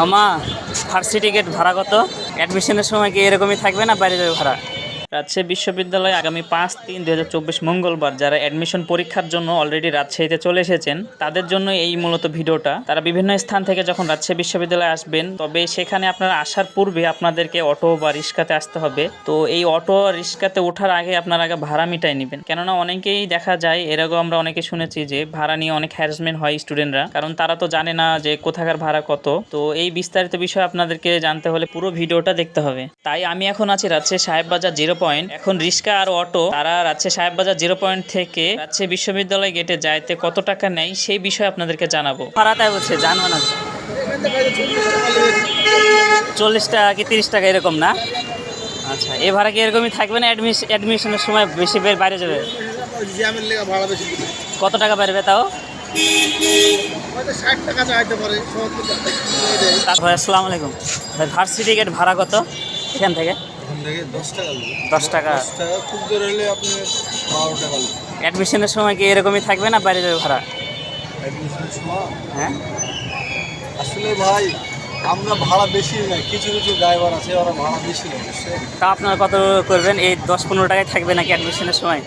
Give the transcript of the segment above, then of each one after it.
মামা varsity gate ভাড়া কত? অ্যাডমিশনের সময় কি এরকমই থাকবে না বাইরে যাবে ভাড়া? রাজশাহী বিশ্ববিদ্যালয়ে আগামী পাঁচ তিন দু মঙ্গলবার যারা অ্যাডমিশন পরীক্ষার জন্য অলরেডি রাজশাহীতে চলে এসেছেন, তাদের জন্য এই মূলত ভিডিওটা। তারা বিভিন্ন স্থান থেকে যখন রাজশাহী বিশ্ববিদ্যালয়ে আসবেন, তবে সেখানে আপনারা আসার পূর্বে আপনাদেরকে অটো বা রিক্সাতে আসতে হবে। তো এই অটো রিক্সাতে ওঠার আগে আপনারা আগে ভাড়া মিটাই নেবেন। কেননা অনেকেই দেখা যায়, এরকম আমরা অনেকে শুনেছি যে ভাড়া নিয়ে অনেক হ্যারাসমেন্ট হয় স্টুডেন্টরা কারণ তারা তো জানে না যে কোথাকার ভাড়া কত। তো এই বিস্তারিত বিষয় আপনাদেরকে জানতে হলে পুরো ভিডিওটা দেখতে হবে। তাই আমি এখন আছি রাজশাহী সাহেব বাজার জিরো পয়েন্ট এখন রিক্সা আর অটো, তারা রাজশাহী সাহেববাজার জিরো পয়েন্ট থেকে রাজশাহী বিশ্ববিদ্যালয় গেটে যাইতে কত টাকা নেয় সেই বিষয়ে আপনাদেরকে জানাব। ভাড়াটাই হচ্ছে জানব না চল্লিশ টাকা কি তিরিশ টাকা এরকম না? আচ্ছা এ ভাড়া কি এরকমই থাকবে না অ্যাডমিশন অ্যাডমিশনের সময় বেশি বাইরে যাবে? কত টাকা বাড়বে তাও? আসসালামু আলাইকুম। ভার্সিটি গেট ভাড়া কত? এখান থেকে? এখান থেকে দশ টাকা দশ টাকা। দশ টাকা খুব জোর হলে আপনি বারো টাকা অ্যাডমিশনের সময় কি এরকমই থাকবে না বাইরে যাবে ভাড়া? অ্যাডমিশনের সময়? হ্যাঁ? আসলে ভাই আমরা ভাড়া বেশি নেই। কিছু কিছু ড্রাইভার আছে ওরা ভাড়া বেশি নেয় তা আপনারা কত করবেন? এই দশ পনেরো টাকায় থাকবে নাকি অ্যাডমিশনের সময়?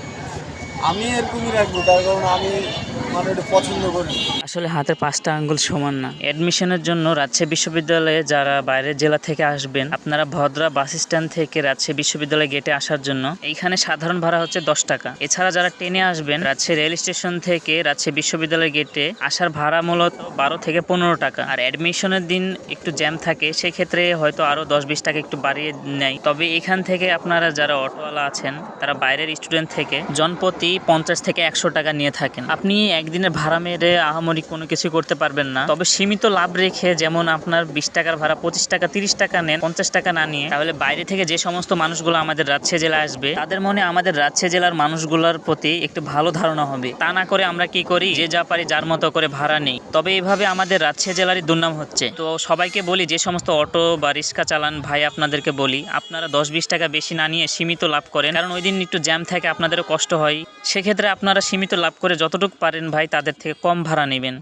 আমি এরকমই রাখব তার কারণ আমি মানে পছন্দ আসলে হাতের পাঁচটা আঙ্গুল সমান না। অ্যাডমিশনের জন্য রাজশাহী বিশ্ববিদ্যালয়ে যারা বাইরের জেলা থেকে আসবেন, আপনারা ভদ্রা বাস স্ট্যান্ড থেকে রাজশাহী বিশ্ববিদ্যালয় গেটে আসার জন্য এইখানে সাধারণ ভাড়া হচ্ছে দশ টাকা। এছাড়া যারা ট্রেনে আসবেন, রাজশাহী রেল স্টেশন থেকে রাজশাহী বিশ্ববিদ্যালয় গেটে আসার ভাড়া মূলত বারো থেকে পনেরো টাকা। আর অ্যাডমিশনের দিন একটু জ্যাম থাকে, সেক্ষেত্রে হয়তো আরও দশ বিশ টাকা একটু বাড়িয়ে নেয়। তবে এখান থেকে আপনারা যারা অটোওয়ালা আছেন, তারা বাইরের স্টুডেন্ট থেকে জনপ্রতি পঞ্চাশ থেকে একশো টাকা নিয়ে থাকেন। আপনি একদিনের ভাড়া মেরে আহামরি কোনো কিছু করতে পারবেন না। তবে সীমিত লাভ রেখে যেমন আপনার বিশ টাকার ভাড়া, পঁচিশ টাকা, তিরিশ টাকা নেন, পঞ্চাশ টাকা না নিয়ে, তাহলে বাইরে থেকে যে সমস্ত মানুষগুলো আমাদের রাজশাহী জেলায় আসবে, তাদের মনে আমাদের রাজশাহী জেলার মানুষগুলোর প্রতি একটু ভালো ধারণা হবে। তা না করে আমরা কি করি? যে যা পারি যার মতো করে ভাড়া নেই। তবে এইভাবে আমাদের রাজশাহী জেলারই দুর্নাম হচ্ছে। তো সবাইকে বলি, যে সমস্ত অটো বা রিক্সা চালান ভাই আপনাদেরকে বলি, আপনারা দশ বিশ টাকা বেশি না নিয়ে সীমিত লাভ করেন। কারণ ওই দিন একটু জ্যাম থাকে, আপনাদেরও কষ্ট হয়। সেক্ষেত্রে আপনারা সীমিত লাভ করে যতটুকু পারেন ভাই তাদের থেকে কম ভাড়া নেবেন।